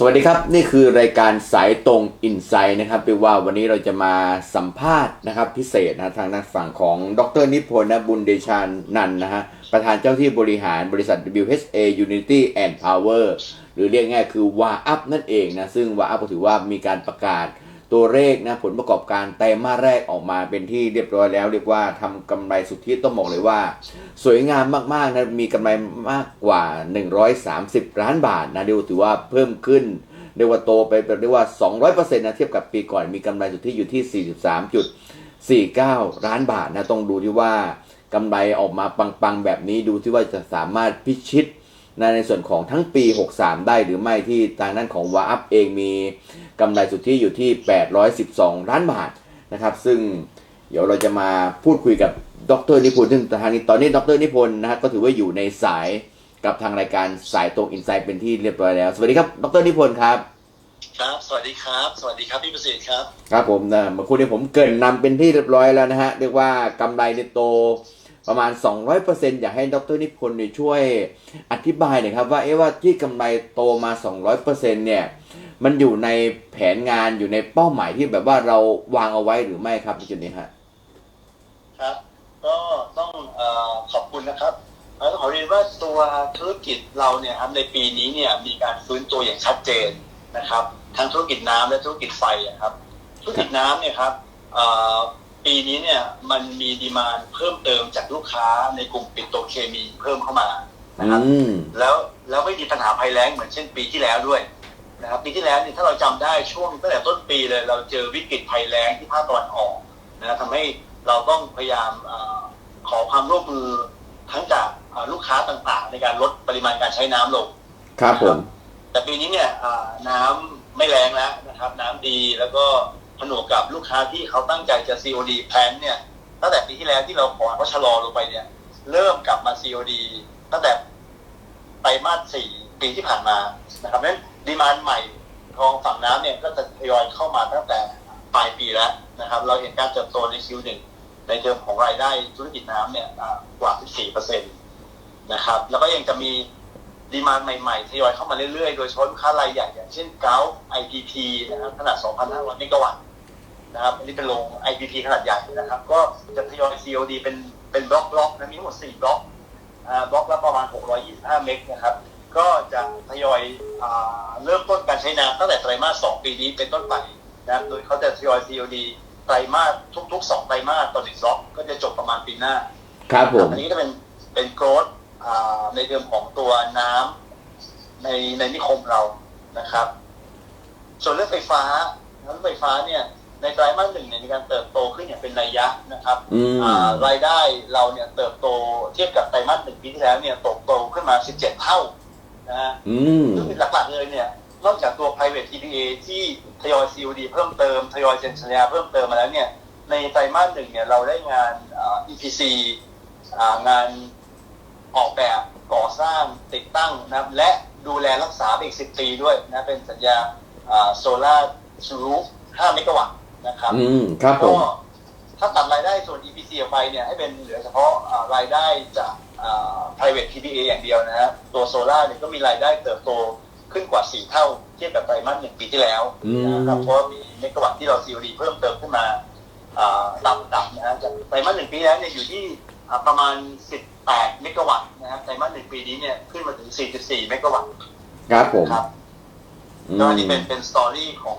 สวัสดีครับ นี่คือรายการสายตรงอินไซด์นะครับเรียกว่าวันนี้เราจะมาสัมภาษณ์นะครับพิเศษนะทางด้านฝั่งของดรนิพนธ์บุญเดชานนันนะฮะประธานเจ้าที่บริหารบริษัท WHA Unity and Power หรือเรียกง่ายคือวาอัพนั่นเองนะ ซึ่งวาอัพก็ถือว่ามีการประกาศ ตัวเลขนะผลประกอบการไตรมาสแรกออกมาเป็นที่เรียบร้อยแล้ว เรียกว่าทำกำไรสุทธิต้องบอกเลยว่า สวยงามมากๆนะมีกำไรมากกว่า 130 ล้านบาทนะเรียวถือว่าเพิ่มขึ้นเรียกว่าโตไปเรียกว่า 200%นะเทียบกับปีก่อนมีกำไรสุทธิอยู่ที่ 43.49 ล้านบาทนะต้องดูที่ว่ากำไรออกมาปังๆแบบนี้ดูที่ว่าจะสามารถพิชิต นะในส่วนของทั้งปี 63 ได้หรือไม่ที่ทางด้านของวาอัพเองมีกำไรสุทธิอยู่ที่ 812 ล้านบาทนะครับ ซึ่งเดี๋ยวเราจะมาพูดคุยกับดรนิพนธ์ซึ่งทางนี้ตอนนี้ดรนิพนธ์นะฮะก็ถือว่าอยู่ในสายกับทางรายการสายตรงอินไซต์เป็นที่เรียบร้อยแล้ว สวัสดีครับ ดรนิพนธ์ครับ ครับ สวัสดีครับ สวัสดีครับพี่ประสิทธิ์ครับ ครับผมนะเมื่อคู่นี้ผมเกรินนำเป็นที่เรียบร้อยแล้วนะฮะ เรียกว่ากำไรในโต ประมาณ 200%อยากให้ดรนิพนธ์ช่วยอธิบายหน่อยครับ ว่าเอ๊ะว่าที่กำไรโตมา 200%เนี่ยมันอยู่ในแผนงานอยู่ในเป้าหมายที่แบบว่าเราวางเอาไว้หรือไม่ครับในจุดนี้ฮะครับ ก็ต้องอขอบคุณนะครับต้องขอเรียนว่าตัวธุรกิจเราเนี่ยครับในปีนี้เนี่ยมีการฟื้นตัวอย่างชัดเจนนะครับ ทั้งธุรกิจน้ำและธุรกิจไฟอะครับธุรกิจน้ำเนี่ยครับ ปีนี้เนี่ยมันมีดีมานเพิ่มเติมจากลูกค้าในกลุ่มปิโตรเคมีเพิ่มเข้ามานะครับอืม แล้วแล้วไม่มีปัญหาภัยแล้งเหมือนเช่นปีที่แล้วด้วยนะครับปีที่แล้วเนี่ยถ้าเราจำได้ช่วงตั้งแต่ต้นปีเลย เราเจอวิกฤตภัยแล้งที่ภาคตะวันออกนะทำให้เราต้องพยายามเออขอความร่วมมือทั้งจากเอ่อลูกค้าต่างๆ ในการลดปริมาณการใช้น้ำลง ครับผม แต่ปีนี้เนี่ยอ่าน้ำไม่แรงแล้วนะครับ น้ำดีแล้วก็ ผนวกกับลูกค้าที่เขาตั้งใจจะ COD แพลนเนี่ยตั้งแต่ปีที่แล้วที่เราขอว่าชะลอลงไปเนี่ย เริ่มกลับมา COD ตั้งแต่ไตรมาสสี่ปีที่ผ่านมานะครับนั้นดีมานใหม่ของฝั่งน้ำเนี่ยก็จะทยอยเข้ามาตั้งแต่ปลายปีแล้วนะครับ เราเห็นการเติบโตใน Q1 ในเทอมของรายได้ธุรกิจน้ำเนี่ยกว่า 14%นะครับ แล้วก็ยังจะมีดีมานใหม่ๆทยอยเข้ามาเรื่อยๆ โดยเฉพาะลูกค้ารายใหญ่อย่างเช่นเกา IPP นะครับขนาด 2,500 เมกะวัตต์ นะครับอันนี้เป็นโรง IPP ขนาดใหญ่นะครับ ก็จะทยอย COD เป็นเป็นบล็อกบล็อกนะมีทั้งหมด 4 บล็อกอ่าบล็อกละประมาณ 625 เมกนะครับ ก็จะทยอยอ่าเริ่มต้นการใช้น้ำตั้งแต่ไตรมาส 2 ปีนี้เป็นต้นไปนะครับโดยเขาจะทยอย COD ไตรมาสทุก ๆ 2 ไตรมาสต่อหนึ่งบล็อกก็จะจบประมาณปีหน้า ครับผม อันนี้ก็จะเป็นเป็นโกรดในเรื่องของตัวน้ำในในนิคมเรานะครับ ส่วนเรื่องไฟฟ้าเรื่องไฟฟ้าเนี่ย ในไตรมาสหนึ่งเนี่ยมีการเติบโตขึ้นอย่างเป็นนัยยะนะครับอืม อ่ารายได้เราเนี่ยเติบโตเทียบกับไตรมาสหนึ่งปีที่แล้วเนี่ยเติบโตขึ้นมา 17 เท่านะฮะ อืม ซึ่งหลักๆเลยเนี่ย นอกจากตัว private TPA ที่ทยอย COD เพิ่มเติม ทยอยเซ็นสัญญาเพิ่มเติมมาแล้วเนี่ย ในไตรมาสหนึ่งเนี่ย เราได้งานอ่า EPC อ่างานออกแบบก่อสร้างติดตั้งนะครับ และดูแลรักษาไปอีก 10 ปีด้วยนะ เป็นสัญญาโซลาร์ชูรูฟ5เมกะวัตต์ นะครับอืมครับผก็มถ้าตัดรายได้ส่วน EPC ออกไปเนี่ยให้เป็นเหลือเฉพาะอ่ารายได้จากอ่า private PPA อย่างเดียวนะฮะตัวโซล่าเนี่ยก็มีรายได้เติบโตขึ้นกว่า 4 เท่าเทียบกับไตรมาสหนึ่งปีที่แล้วอืมนะครับเพราะว่ามีเมกะวัตต์ที่เรา COD เพิ่มเติมขึ้นมาอ่าต่ำต่ำนะฮะจากไตรมาสหนึ่งปีที่แล้วเนี่ยอยู่ที่อ่าประมาณ 18 เมกะวัตต์นะครับไตรมาสหนึ่งปีนี้เนี่ยขึ้นมาถึง 4.4 เมกะวัตต์ครับผมครับอืก็มอันนี้เป็นเป็นสตอรี่ของ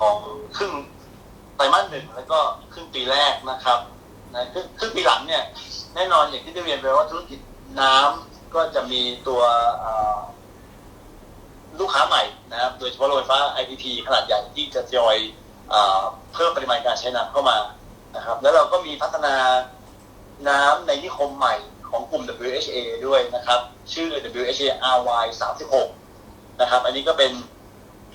ของครึ่งไต รมาสหนึ่งแล้วก็ครึ่งปีแรกนะครับนะครึ่งครึ่งปีหลังเนี่ย แน่นอนอย่างที่ได้เรียนไปว่าธุรกิจน้ำก็จะมีตัวลูกค้าใหม่นะครับโดยเฉพาะโรงไฟฟ้า IPP ขนาดใหญ่ที่จะทยอยเอ่อเพิ่มปริมาณการใช้น้ำเข้ามานะครับ แล้วเราก็มีพัฒนาน้ำในนิคมใหม่ของกลุ่ม WHA ด้วยนะครับ ชื่อ WHA RY 36นะครับ อันนี้ก็เป็น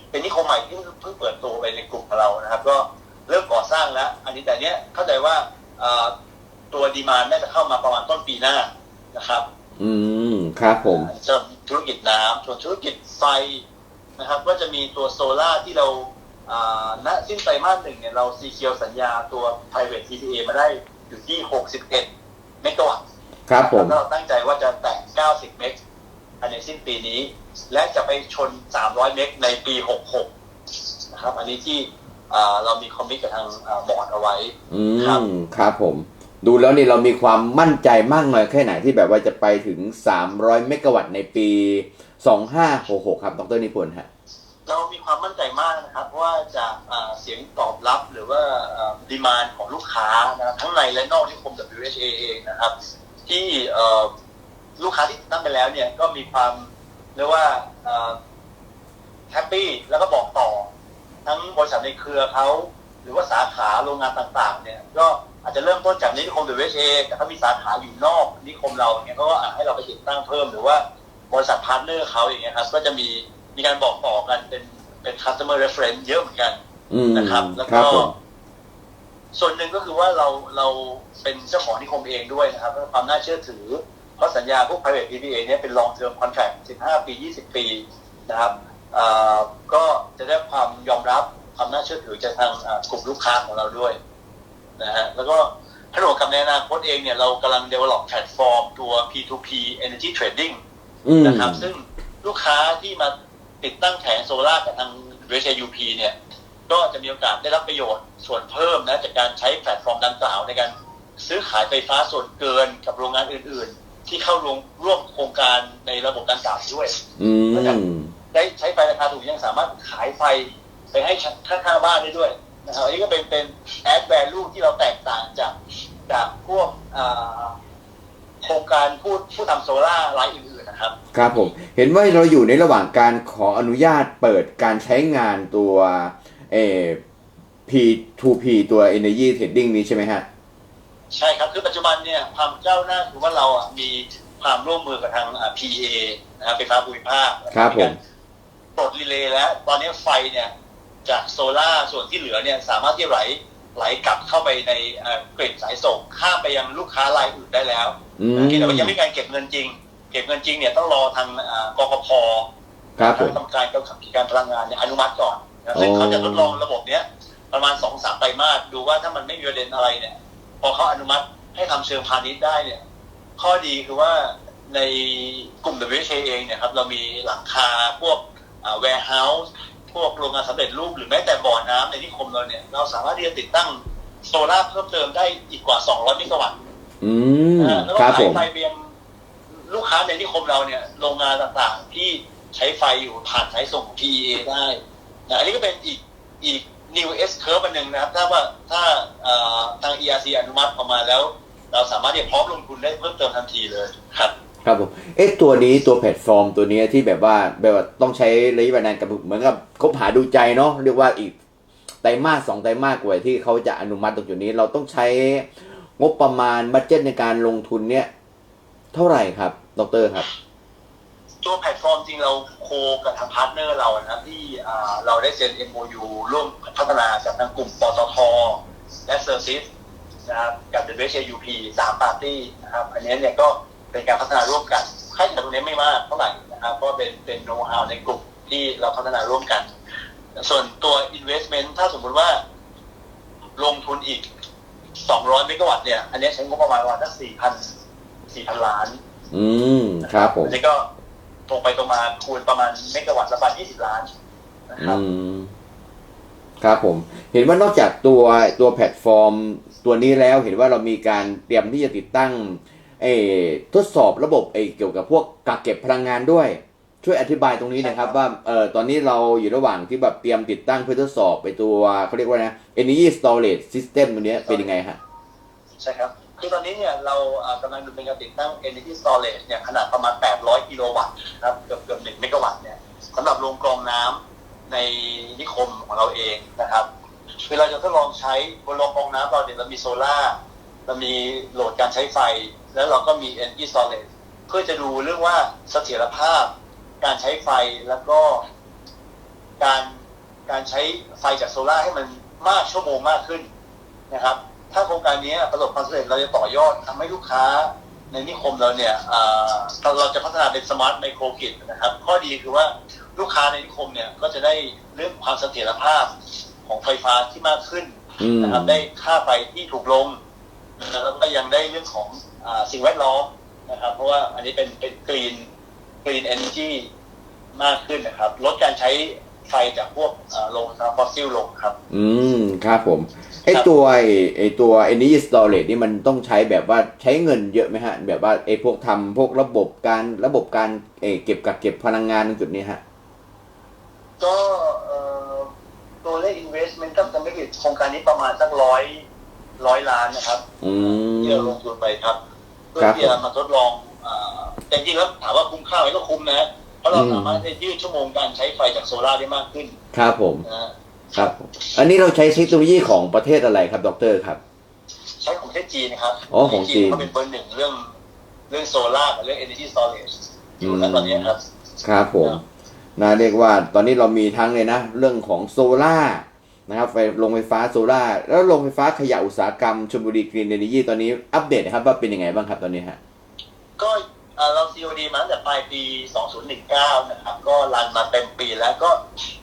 เป็นนิคมใหม่ที่เพิ่งเปิดตัวไปในกลุ่มของเรานะครับ ก็ เริ่มก่อสร้างแล้ว อันนี้แต่เนี้ยเข้าใจว่าเอ่อตัวดีมานน่าจะเข้ามาประมาณต้นปีหน้านะครับ อืมครับผมสำหรับธุรกิจน้ำส่วนธุรกิจไฟนะครับ ก็จะมีตัวโซล่าร์ที่เราอ่าณสิ้นไตรมาสหนึ่งเนี่ยเราซีเคียวสัญญาตัว private TPA มาได้อยู่ที่ 61 เมกะวัตต์ครับผมแล้วเราตั้งใจว่าจะแตะ90 เมกภายในสิ้นปีนี้ และจะไปชน 300 เมกในปี 66 นะครับ อันนี้ที่อ่า เรามีคอมมิตกับทางอ่าบอร์ดเอาไว้อืครับมครับผม ดูแล้วนี่เรามีความมั่นใจมากน้อยแค่ไหนที่แบบว่าจะไปถึง 300 เมกะวัตต์ในปี 2566 ครับดรนิพนธ์ฮะเรามีความมั่นใจมากนะครับเพราะว่าจากอ่าเสียงตอบรับหรือว่าดีมานของลูกค้านะครับทั้งในและนอกนิคม WHA เองนะครับ ที่เอ่อลูกค้าที่ติดตั้งไปแล้วเนี่ยก็มีความเรียกว่าแฮปปี้แล้วก็บอกต่อ ทั้งบริษัทในเครือเขาหรือว่าสาขาโรงงานต่าง ๆ เนี่ย ก็อาจจะเริ่มต้นจากนิคม WHA แต่เขามีสาขาอยู่นอกนิคมเราเนี่ยเขาก็อาจให้เราไปติดตั้งเพิ่มหรือว่าบริษัทพาร์ทเนอร์เขาอย่างเงี้ยครับก็จะมีมีการบอกต่อกันเป็นเป็น customer reference เยอะเหมือนกันอืมนะครับ แล้วครัก็บผมส่วนหนึ่งก็คือว่าเราเราเป็นเจ้าของนิคมเองด้วยนะครับแล้วความน่าเชื่อถือ เพราะสัญญาพวก private PPA เนี่ยเป็น long term contract 15 ปี 20 ปีนะครับอ่า ก็จะได้ความยอมรับความน่าเชื่อถือจากทางอ่ากลุ่มลูกค้าของเราด้วยนะฮะแล้วก็ผนวกกับในอนาคตเองเนี่ยเรากำลัง develop แพลตฟอร์มตัว P2P energy trading อืมนะครับ ซึ่งลูกค้าที่มาติดตั้งแผงโซลาร์กับทาง v h u p เนี่ย ก็จะมีโอกาสได้รับประโยชน์ส่วนเพิ่มนะจากการใช้แพลตฟอร์มดังกล่าวในการซื้อขายไฟฟ้าส่วนเกินกับโรงงานอื่น ๆ ที่เข้าร่วมร่วมโครงการในระบบดังกล่าวด้วยอืมได้ใช้ไฟ ราคาถูกยังสามารถขายไฟไปให้ข้างข้างๆบ้านได้ด้วยนะครับอันนี้ก็เป็นเป็น add value ที่เราแตกต่างจากจากพวกอ่าโครงการผู้ผู้ทำโซล่ารายอื่นๆนะครับ ครับผม เห็นว่าเราอยู่ในระหว่างการขออนุญาตเปิดการใช้งานตัวเออ P2P ตัว Energy Trading นี้ใช่ไหมฮะ ใช่ครับ คือปัจจุบันเนี่ยความก้าวหน้าคือว่าเราอะมีความร่วมมือกับทางอ่า PA นะครับไฟฟ้าภูมิภาคครับผม ปลดรีเลย์แล้ว ตอนนี้ไฟเนี่ยจากโซล่าร์ส่วนที่เหลือเนี่ยสามารถที่ไหลไหลกลับเข้าไปในเอ่อกริดสายส่งข้ามไปยังลูกค้ารายอื่นได้แล้วอืมที่แต่ว่ายังไม่มีการเก็บเงินจริง เก็บเงินจริงเนี่ยต้องรอทางอ่ากกพครับผมทางกรรมการกำกับกิจการพลังงานเนี่ยอนุมัติก่อนนะซึ่งอ๋อเขาจะทดลองระบบเนี้ยประมาณสองสามไตรมาสดูว่าถ้ามันไม่มีประเด็นอะไรเนี่ย พอเขาอนุมัติให้ทำเชิงพาณิชย์ได้เนี่ย ข้อดีคือว่าในกลุ่ม WHA เองเนี่ยครับเรามีหลังคาพวก อ่า warehouse พวกโรงงานสำเร็จรูปหรือแม้แต่บ่อน้ำในนิคมเราเนี่ย เราสามารถที่จะติดตั้งโซลาร์เพิ่มเติมได้อีกกว่า 200 เมกะวัตต์อืมนะฮะแล้วก็ครับผขายมไฟเบียงลูกค้าในนิคมเราเนี่ยโรงงานต่างๆ ที่ใช้ไฟอยู่ผ่านสายส่ง PEA ได้นะอันนี้ก็เป็นอีกอีก new S curve อันหนึ่งนะครับ ถ้าว่าถ้าเอ่อทาง ERC อนุมัติออกมาแล้ว เราสามารถที่จะพร้อมลงทุนได้เพิ่มเติมทันทีเลยครับ ครับผมเอ๊ะตัวนี้ตัวแพลตฟอร์มตัวนี้ที่แบบว่าแบบว่าต้องใช้ระยะเวลานานกับเหมือนกับคบหาดูใจเนาะเรียกว่าอีกไตรมาสสองไตรมาสกว่าที่เขาจะอนุมัติตรงจุดนี้ เราต้องใช้งบประมาณบัตเจ็ตในการลงทุนเนี้ยเท่าไหร่ครับดรครับ ตัวแพลตฟอร์มจริงเราโคกับทางพาร์ทเนอร์เรานะครับที่เราได้เซ็น MOU ร่วมพัฒนากับทางกลุ่มปตทและเซอร์ซิสนะครับกับ WHUP สามปาร์ตี้นะครับอันนี้เนี่ยก็ เป็นการพัฒนาร่วมกันค่าใช้จ่ายตรงนี้ไม่มากเท่าไหร่นะครับเพราะเป็นเป็นโน้ตฮาวในกลุ่มที่เราพัฒนาร่วมกัน ส่วนตัว investment ถ้าสมมุติว่า ลงทุนอีก 200 เมกะวัตต์เนี่ย อันนี้ใช้งบประมาณประมาณสัก4,000 4,000 ล้าน อืม ครับผม อันนี้ก็ตรงไปตรงมาคูณประมาณเมกะวัตต์ละประมาณ20 ล้านนะครับอืม ครับผม เห็นว่านอกจากตัวตัวแพลตฟอร์มตัวนี้แล้วเห็นว่าเรามีการเตรียมที่จะติดตั้ง เออทดสอบระบบเออเกี่ยวกับพวกกักเก็บพลังงานด้วย ช่วยอธิบายตรงนี้หนะครับ ว่าเออตอนนี้เราอยู่ระหว่างที่แบบเตรียมติดตั้งเพื่อทดสอบไปตัวเขาเรียกว่านะ Energy Storage System ตัวเนี้ยเป็นยังไงฮะใช่ครับคือตอนนี้เนี่ยเราอ่ากำลังดำเนินการติดตั้ง Energy Storage เนี่ยขนาดประมาณ 800 กิโลวัตต์นะครับเกือบเกือบ1เมกะวัตต์เนี่ยสำหรับโรงกรองน้ำในนิคมของเราเองนะครับคือเราจะทดลองใช้บนโรงกรองน้ำเราเนี่ยเรามีโซล่าร์ เรามีโหลดการใช้ไฟ แล้วเราก็มี Energy Storage เพื่อจะดูเรื่องว่าเสถียรภาพ การใช้ไฟแล้วก็ การการใช้ไฟจากโซล่าร์ให้มันมากชั่วโมงมากขึ้นนะครับ ถ้าโครงการนี้ประสบความสำเร็จเราจะต่อยอดทำให้ลูกค้าในนิคมเราเนี่ยอ่าเราเราจะพัฒนาเป็นสมาร์ทไมโครกิจนะครับ ข้อดีคือว่าลูกค้าในนิคมเนี่ยก็จะได้เรื่องความเสถียรภาพของไฟฟ้าที่มากขึ้นอืมนะครับ ได้ค่าไฟที่ถูกลง แล้วก็ยังได้เรื่องของอาสิ่งแวดล้อมนะครับ เพราะว่าอันนี้เป็นเป็นกรีนก Green Energy มากขึ้นนะครับ ลดการใช้ไฟจากพวกเอ่อโรงไฟฟ้าฟอสซิลลงครับ อืม ครับผมไอครับตัวไอ้ไอตัว energy storage นี่มันต้องใช้แบบว่าใช้เงินเยอะไหมฮะ แบบว่าไอพวกทำพวกระบบการระบบการเออเก็บกักเก็บพลังงานตรงจุดนี้ฮะ ก็เอ่อตัวเลข investment ก็จะไม่ผิดโครงการนี้ประมาณสักร้อย ร้อยล้านนะครับอืมที่เราลงทุนไปครับเพื่อครับ ที่จะมาทดลองอ่าแต่จริงๆแล้วถามว่าคุ้มค่าไหมก็คุ้มนะฮะเพราะเราอืมสามารถจะยืดชั่วโมงการใช้ไฟจากโซลาร์ได้มากขึ้นครับผมนะฮะครับผมอันนี้เราใช้เทคโนโลยีของประเทศอะไรครับดรครับ ใช้ของประเทศจีนนะครับอ๋อของจีนเขาเป็นเบอร์หนึ่งเรื่องเรื่องโซลาร์กับเรื่อง energy storage อยู่อืนะมตอนนี้ครับ ครับผมครับนะเรียกว่าตอนนี้เรามีทั้งเลยนะ เรื่องของโซล่า นะครับไฟโรงไฟฟ้าโซล่าแล้วโรงไฟฟ้าขยะอุตสาหกรรมชลบุรีกรีนเอเนจีตอนนี้อัปเดตนะครับว่าเป็นยังไงบ้างครับตอนนี้ฮะก็เรา COD มาตั้งแต่ปลายปี 2019 นะครับ ก็รันมาเต็มปีแล้วก็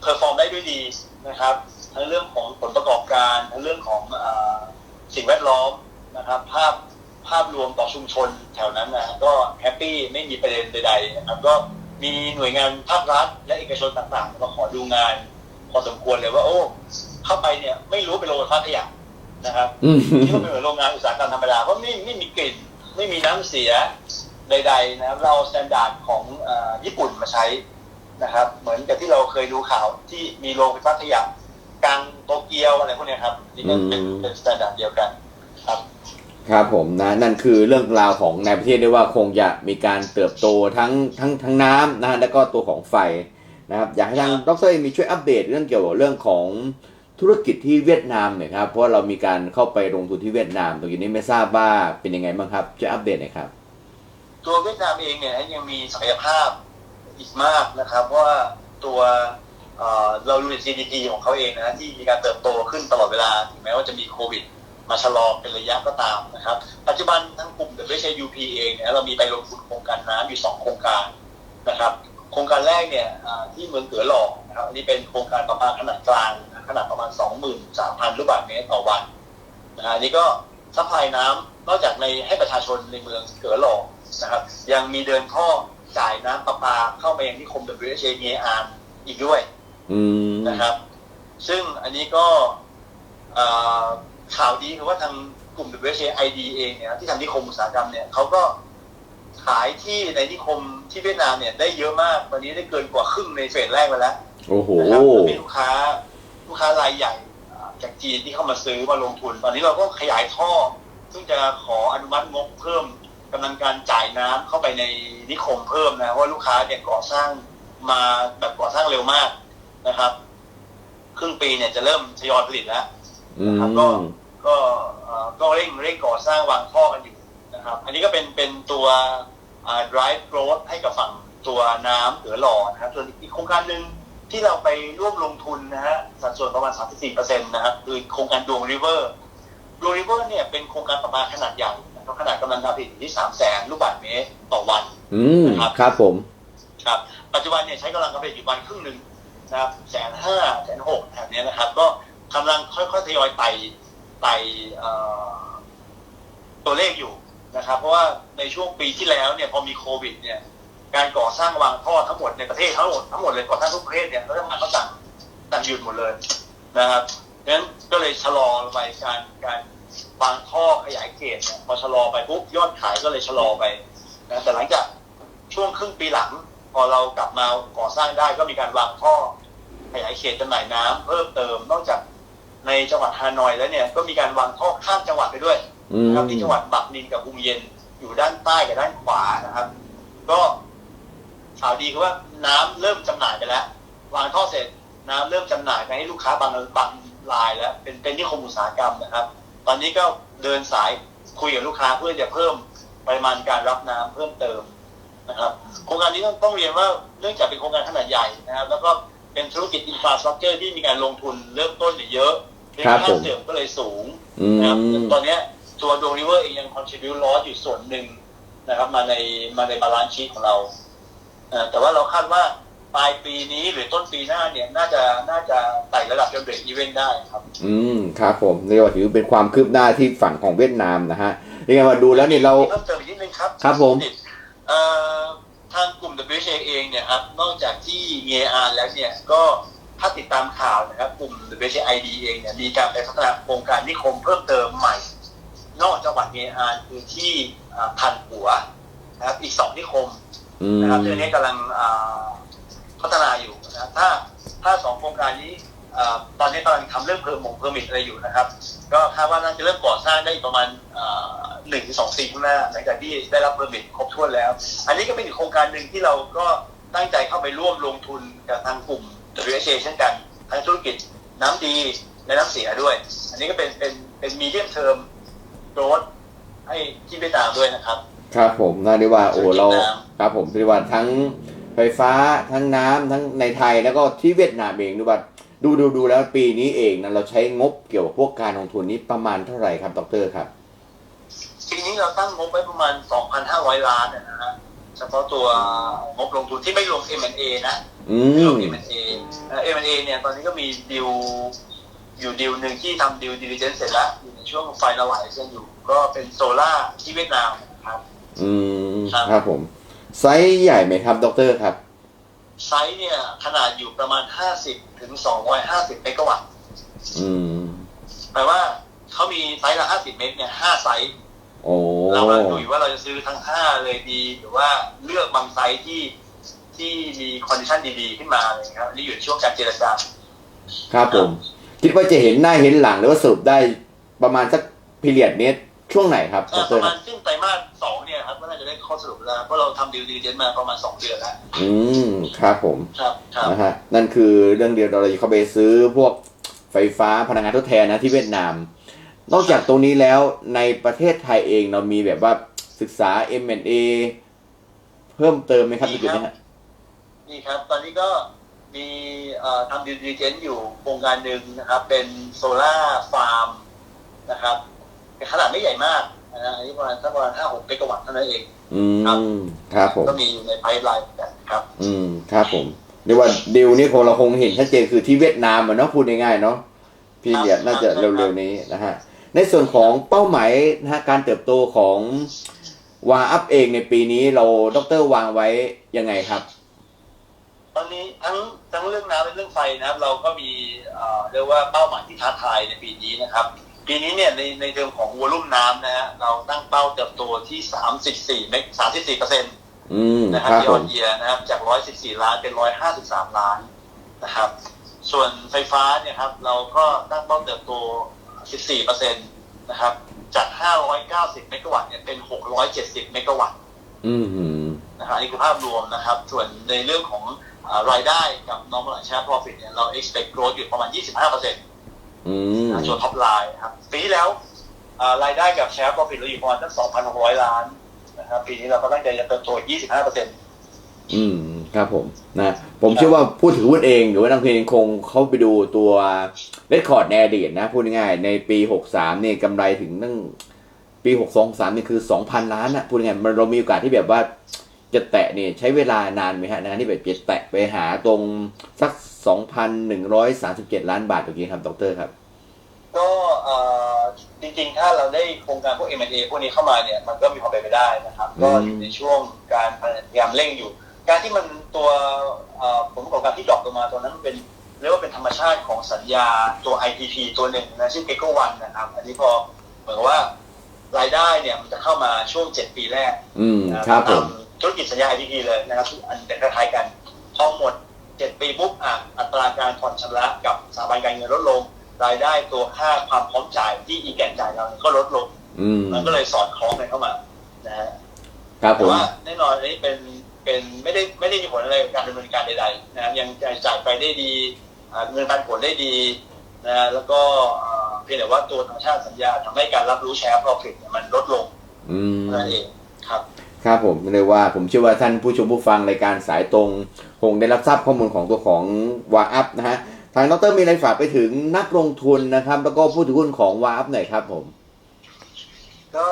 เพอร์ฟอร์มได้ด้วยดีนะครับทั้งเรื่องของผลประกอบการทั้งเรื่องของอสิ่งแวดล้อมนะครับ ภาพภาพรวมต่อชุมชนแถวนั้นนะก็แฮปปี้ไม่มีประเด็นใดๆนะครับก็มีหน่วยงานภาครัฐ และเอกชนต่างๆมาขอดูงาน พอสมควรเลยว่าโอ้ เข้าไปเนี่ยไม่รู้เป็นโรงไฟฟ้าขยะนะครับอืมที่มันเป็นเหมือนโรงงานอุตสาหกรรมธรรมดาเพราะไม่ไม่มีกลิ่นไม่มีน้ำเสียใด ๆ นะครับ เราสแตนดาร์ดของเออญี่ปุ่นมาใช้นะครับ เหมือนกับที่เราเคยดูข่าวที่มีโรงไฟฟ้าขยะกลางโตเกียวอะไรพวกเนี้ยครับนี่ก็เป็นอืมเป็นสแตนดาร์ดเดียวกันครับ ครับผมนะนั่นคือเรื่องราวของในประเทศได้ว่าคงจะมีการเติบโตทั้งทั้งทั้งน้ำนะฮะแล้วก็ตัวของไฟนะครับ อยากให้ทางดรเอ็มมีช่วยอัปเดตเรื่องเกี่ยวกับเรื่องของ ธุรกิจที่เวียดนามหน่อยครับ เพราะว่าเรามีการเข้าไปลงทุนที่เวียดนาม ตรงนี้ไม่ทราบว่าเป็นยังไงบ้างครับช่วยอัปเดตหน่อยครับ ตัวเวียดนามเองเนี่ยยังมีศักยภาพอีกมากนะครับเพราะว่าตัวเเราดู GDP ของเขาเองนะที่มีการเติบโตขึ้นตลอดเวลาถึงแม้ว่าจะมีโควิด มาชะลอเป็นระยะก็ตามนะครับ ปัจจุบันทั้งกลุ่ม WHUP เองเนี่ยเรามีไปลงทุนโครงการน้ำอยู่สองโครงการนะครับ โครงการแรกเนี่ยที่เมืองเกือหล่อนะครับนนี้เป็นโครงการประปาขนาดกลาง ขนาดประมาณ 23,000 ลูกบาศก์เมตรต่อวันนะฮะอันนี้ก็ซัพพลายน้ำนอกจากในให้ประชาชนในเมืองเกือหล่อนะครับ ยังมีเดินท่อจ่ายน้ำประปาเข้าไปยังที่คม WHA เมียอาร์อีกด้วยอืมนะครับ ซึ่งอันนี้ก็เอ่อข่าวดีคือว่าทางกลุ่ม WHA ID เองเนี่ยที่ทำนิคมอุตสาหกรรมเนี่ยเขาก็ขายที่ในนิคมที่เวียดนามเนี่ยได้เยอะมากตอนนี้ได้เกินกว่าครึ่งในเฟสแรกไปแล้วโอ้โหนะครับแล้วมีลูกค้า ลูกค้ารายใหญ่อ่าจากจีนที่เข้ามาซื้อมาลงทุน ตอนนี้เราก็ขยายท่อ ซึ่งจะขออนุมัติงบเพิ่มกำลังการจ่ายน้ำเข้าไปในนิคมเพิ่มนะเพราะว่าลูกค้าเนี่ยก่อสร้างมาแบบก่อสร้างเร็วมากนะครับ ครึ่งปีเนี่ยจะเริ่มทยอยผลิตแล้วอืมครับก็ก็เอ่อก็เร่งเร่งก่อสร้างวางท่อกันอยู่นะครับ อันนี้ก็เป็นเป็นตัวอ่า drive growth ให้กับฝั่งตัวน้ำเหลือหล่อนะครับส่วนอีกโครงการหนึ่ง ที่เราไปร่วมลงทุนนะฮะสัดส่วนประมาณ 34%นะครับคือโครงการดวงริเวอร์ดวงริเวอร์เนี่ยเป็นโครงการประมาณขนาดใหญ่นะครับขนาดกำลังการผลิตอยู่ที่ 3 0 0แสนลูกบาศก์เมตรต่อวันอืมครับครับผมครับปัจจุบันเนี่ยใช้กำลังการผลิตอยู่วันครึ่งหนึ่งนะครับแสนห้าแสนหกแถบเนี้ยนะครับ ก็กำลังค่อยๆทยอยไต่ไต่เอ่อตัวเลขอยู่นะครับ เพราะว่าในช่วงปีที่แล้วเนี่ยพอมีโควิด เนี่ย การก่อสร้างวางท่อทั้งหมดในประเทศทั้งหมดทั้งหมดเลยก่อสร้างทุกประเทศเนี่ยรัฐบาลเขาสั่งสั่งหยุดหมดเลยนะครับดังนั้นก็เลยชะลอไปการการวางท่อขยายเขตเนี่ยพอชะลอไปปุ๊บยอดขายก็เลยชะลอไปนะแต่หลังจากช่วงครึ่งปีหลัง พอเรากลับมาก่อสร้างได้ก็มีการวางท่อขยายเขตจำหน่ายน้ำเพิ่มเติมนอกจากในจังหวัดฮานอยแล้วเนี่ยก็มีการวางท่อข้ามจังหวัดไปด้วยนะครับที่จังหวัดบักนินกับฮุงเย็นอยู่ด้านใต้กับด้านขวานะครับ ก็ ข่าวดีคือว่าน้ำเริ่มจำหน่ายไปแล้ววางท่อเสร็จน้ำเริ่มจำหน่ายไปให้ลูกค้าบางบางรายแล้ว เป็นเป็นนิคมอุตสาหกรรมนะครับ ตอนนี้ก็เดินสายคุยกับลูกค้าเพื่อจะเพิ่มปริมาณการรับน้ำเพิ่มเติมนะครับ โครงการนี้ต้องต้องเรียนว่าเนื่องจากเป็นโครงการขนาดใหญ่นะครับ แล้วก็เป็นธุรกิจอินฟราสตรักเจอร์ที่มีการลงทุนเริ่มต้นเนี่ยเยอะเรื่องครับค่าผมเสื่อมก็เลยสูงอืนะครับมตอนเนี้ยตัวดวงริเวอร์เองยังคอนทริบิวต์ลอสอยู่ส่วนหนึ่งนะครับ มาในมาในบาลานซ์ชีตของเราเอ่อ แต่ว่าเราคาดว่าปลายปีนี้หรือต้นปีหน้าเนี่ยน่าจะน่าจะไต่ระดับจนเบรกอีเวนต์ได้ครับ อืมครับผมเรียกว่าถือเป็นความคืบหน้าที่ฝั่งของเวียดนามนะฮะเรียกว่าดูแล้วเนี่ยเราเพิ่มเติมอีกนิดนึงครับครับผมเอ่อทางกลุ่ม WHA เองเนี่ยครับนอกจากที่เงอาแล้วเนี่ยก็ถ้าติดตามข่าวนะครับกลุ่ม WHID เองเนี่ยมีการไปพัฒนาโครงการนิคมเพิ่มเติมใหม่ นอกจังหวัดเงอาคือที่อ่าพันหัวนะครับอีกสองนิคมอืม นะครับเรื่องนี้กำลังอ่าพัฒนาอยู่นะครับถ้าถ้าสองโครงการนี้อ่าตอนนี้กำลังทำเรื่องเพิ่มมงเพอร์มิทอะไรอยู่นะครับ ก็คาดว่าน่าจะเริ่มก่อสร้างได้ประมาณหนึ่งถึงสองปีข้างหน้าหลังจากที่ได้รับเพอร์มิทครบถ้วนแล้ว อันนี้ก็เป็นอีกโครงการหนึ่งที่เราก็ตั้งใจเข้าไปร่วมลงทุนกับทางกลุ่ม WHA เช่นกันทั้งธุรกิจน้ำดีและน้ำเสียด้วย อันนี้ก็เป็นเป็นเป็นมีเดียมเทอมโกรดให้ที่เวียดนามด้วยนะครับ ครับผมน่าได้ว่าโอ้ธุรกิจเราน้ำครับผมเรียกว่าทั้งไฟฟ้าทั้งน้ำทั้งในไทยแล้วก็ที่เวียดนามเองด้วยว่าดูดูดูแล้วปีนี้เองนะเราใช้งบเกี่ยวกับพวกการลงทุนนี้ประมาณเท่าไหร่ครับดรครับปีนี้เราตั้งงบไว้ประมาณ 2,500 ล้านนะฮะเฉพาะตัวงบลงทุนที่ไม่รวม M&A นะอืไม่รวมม M&A เอ่อ M&A เนี่ยตอนนี้ก็มีดิวอยู่ดิวหนึ่งที่ทำดิวดิลิเจนเสร็จแล้วอยู่ในช่วงไฟน a ลไลซ์กันอยู่ ก็เป็นโซล่าที่เวียดนามนะครับ อืมครับ ครับผม ไซส์ใหญ่ไหมครับดรครับ ไซส์เนี่ยขนาดอยู่ประมาณ 50 ถึง 250 เมกะวัตต์อืม แปลว่าเขามีไซส์ละ 50 เมกเนี่ย 5 ไซส์ โอ้เรากำลังดูอยู่ว่าเราจะซื้อทั้ง 5 เลยดี หรือว่าเลือกบางไซส์ที่ที่มีคอนดิชันดีๆ ขึ้นมาอะไรอย่างเลยครับอันนี้อยู่ในช่วงการเจรจา ครับผม คิดว่าจะเห็นหน้าเห็นหลังหรือว่าสรุปได้ประมาณสักพีเรียดนี้ ช่วงไหนครับดอ่าปรระคมารับณซึ่งไตรมาสสองเนี่ยครับก็น่าจะได้ข้อสรุปแล้วเพราะเราทำดิวดีเจนมาประมาณ2เดือนแล้วอืมครับผมครับครับนะฮะนั่นคือเรื่องเดียวเราจะเข้าไปซื้อพวกไฟฟ้าพลังงานทดแทนนะที่เวียดนาม นอกจากตรงนี้แล้วในประเทศไทยเองเรามีแบบว่าศึกษา M&A เพิ่มเติมไหมครับในจุดนี้ฮะนี่ครับ ตอนนี้ก็มีเอ่อทำดิวดีเจนอยู่โครงการหนึ่งนะครับ เป็นโซล่าฟาร์มนะครับ ขนาดไม่ใหญ่มากนะฮะอันนี้ประมาณสักประมาณห้าหกเมกะวัตต์เท่านั้นเอง อืครับมครับผมก็มีอยู่ในไพป์ไลน์เหมือนกันครับ อืมครับผมเรียกว่าดิวนี่คงเราคงเห็นชัดเจนคือที่เวียดนามอะเนาะพูดง่ายๆเนาะพี่เดียน่าจะเร็วๆนี้นะฮะในส่วนของเป้าหมายนะฮะการเติบโตของวาอัพเองในปีนี้เราดรวางไว้ยังไงครับ ตอนนี้ทั้งทั้งเรื่องน้ำและเรื่องไฟนะครับ เราก็มีเอ่อเรียกว่าเป้าหมายที่ท้าทายในปีนี้นะครับ ปีนี้เนี่ยในในเรื่องของวอลุ่มน้ำนะฮะเราตั้งเป้าเติบโตที่34เมก34เปอร์เซ็นต์อืมนะคครับรับยผอมดเยียนะครับจาก114ล้านเป็น153ล้านนะครับ ส่วนไฟฟ้าเนี่ยครับเราก็ตั้งเป้าเติบโต14เปอร์เซ็นต์นะครับ จาก590เมกะวัตต์เนี่ยเป็น670เมกะวัตต์อืมหืมนะครับอันนี้คือภาพรวมนะครับ ส่วนในเรื่องของอารายได้กับ normal share profit เนี่ยเรา expect growth อยู่ประมาณ25เปอร์เซ็นต์อืม ส่วน top line ครับปีที่แล้วอ่ารายได้กับ share profit เราอยู่ประมาณสัก2,600ล้านนะครับปีนี้เราก็ตั้งใจจะเติบโตอีก25เปอร์เซ็นต์อืมครับผมนะผมเชื่อว่าผู้ถือหุ้นเองหรือว่านักเพลงคงเข้าไปดูตัวเรคคอร์ดในอดีตนะพูดง่ายๆในปี63เนี่ยกำไรถึงตั้งปี62 3นี่คือ2,000ล้านนะพูดง่ายๆมันเรามีโอกาสที่แบบว่าจะแตะเนี่ยใช้เวลานานไหมฮะในการที่แบบจะแตะไปหาตรงสัก 2,137 ล้านบาทตรงนี้ครับดรครับ ก็เอ่อจริงๆ ถ้าเราได้โครงการพวก M&A พวกนี้เข้ามาเนี่ย มันก็มีความเป็นไปได้นะครับอืมก็อยู่ในช่วงการพยายามเร่งอยู่ การที่มันตัวเอ่อผลประกอบการที่ดรอปลงมาตัวนั้นมันเป็นเรียกว่าเป็นธรรมชาติของสัญญาตัว IPP ตัวหนึ่งนะชื่อ g e c o One นะครับ อันนี้พอเหมือนกับว่ารายได้เนี่ยมันจะเข้ามาช่วง 7 ปีแรก อืมนะครับผมตาธุรกิจสัญญา IPP เลยนะครับทุกอันเป็นคล้ายๆกันพอหมด 7ปีปุ๊บอะอัตราการผ่อนชำระกับสถาบันการเงินลดลง รายได้ตัวค่าความพร้อมจ่ายที่อีแกนจ่ายเราเนี่ยก็ลดลงอืมมันก็เลยสอดคล้องกันเข้ามานะฮะครับผแต่มว่าแน่นอนอันนี้เป็นเป็นไม่ได้ไม่ได้มีผลอะไรกับการดำเนินการใดๆนะยังจ่ายไปได้ดีอ่าเงินปันผลได้ดีนะฮะแล้วก็อ่าเพียงแต่ว่าตัวธรรมชาติสัญญาทำให้การรับรู้แชร์ profit เนี่ยมันลดลงอืมเท่านั่นเองครับ ครับผมเลยว่าผมเชื่อว่าท่านผู้ชมผู้ฟังรายการสายตรงคงได้รับทราบข้อมูลของตัวของวาอัพนะฮะทางดรมีอะไรฝากไปถึงนักลงทุนนะครับ แล้วก็ผู้ถือหุ้นของวาอัพหน่อยครับผม ก็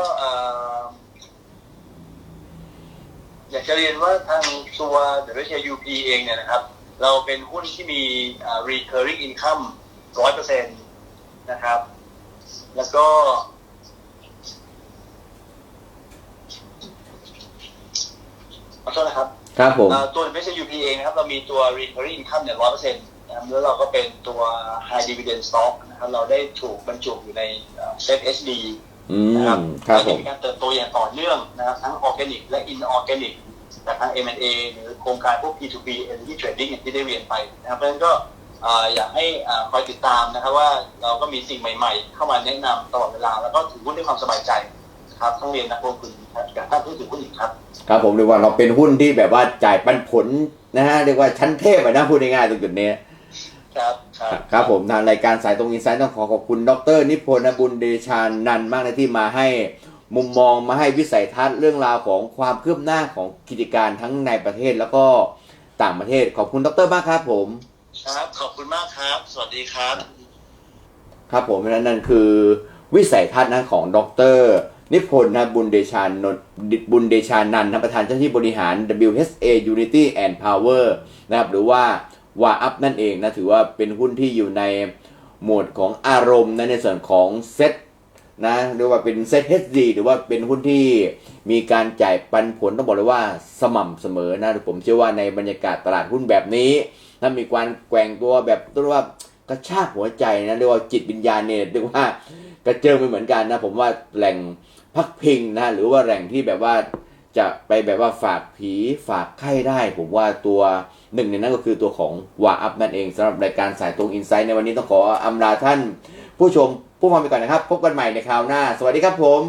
อยากจะเรียนว่าทางตัว WHUP เองเนี่ยนะครับ เราเป็นหุ้นที่มี recurring income ร้อยเปอร์เซ็นต์นะครับ แล้วก็ ขอ โทษนะครับครับผมเอ่อตัว Invest UP เองนะครับ เรามีตัว recurring income เนี่ยร้อยเปอร์เซ็นต์นะครับแล้วเราก็เป็นตัว high dividend stock นะครับ เราได้ถูกบรรจุอยู่ในเอ่อ set HD อืนะครับมครับผก็มจะมีการเติบโตอย่างต่อเนื่องนะครับ ทั้ง organic และ inorganic จากทั้ง M&A หรือโครงการพวก P2P Energy Trading อย่างที่ได้เรียนไปนะครับ เพราะฉะนั้นก็เอ่ออยากให้เอ่อคอยติดตามนะครับว่าเราก็มีสิ่งใหม่ๆ เข้ามาแนะนำตลอดเวลา แล้วก็ถือหุ้นด้วยความสบายใจ ครับต้องเรียนนักลงทุนครับกับท่านผู้ถือหุ้นอีกครับ ครับผมเรียกว่าเราเป็นหุ้นที่แบบว่าจ่ายปันผลนะฮะเรียกว่าชั้นเทพอะนะพูดง่ายๆตรงจุดนี้ครับครับครับผมทางรายการสายตรงอินไซต์ต้องขอขอบคุณ ดร นิพนธ์บุญเดชานันท์มากนะที่มาให้มุมมองมาให้วิสัยทัศน์เรื่องราวของความคืบหน้าของกิจการทั้งในประเทศแล้วก็ต่างประเทศขอบคุณดรมากครับผม ครับขอบคุณมากครับ สวัสดีครับ ครับผมนั่นนั่นคือวิสัยทัศน์นะของดร นิพนธ์นะบุญเดชานนบุญเดชานันท์นะประธานเจ้าหน้าที่บริหาร WHA Unity and Power นะครับหรือว่าวาอัพนั่นเองนะถือว่าเป็นหุ้นที่อยู่ในหมวดของอารมณ์นะในส่วนของเซ็ตนะเรียกว่าเป็นเซ็ต HD หรือว่าเป็นหุ้นที่มีการจ่ายปันผลต้องบอกเลยว่าสม่ำเสมอนะผมเชื่อว่าในบรรยากาศตลาดหุ้นแบบนี้ ถ้ามีการแกว่งตัวแบบเรียกว่ากระชากหัวใจนะเรียกว่าจิตวิญญาณเนี่ยเรียกว่ากระเจิงไปเหมือนกันนะผมว่าแหล่ง พักพิงนะหรือว่าแหล่งที่แบบว่าจะไปแบบว่าฝากผีฝากไข้ได้ ผมว่าตัวหนึ่งในนั้นก็คือตัวของวาอัพนั่นเองสำหรับรายการสายตรงอินไซต์ในวันนี้ต้องขออำลาท่าน ผู้ชมผู้ฟังไปก่อนนะครับ พบกันใหม่ในคราวหน้า สวัสดีครับผม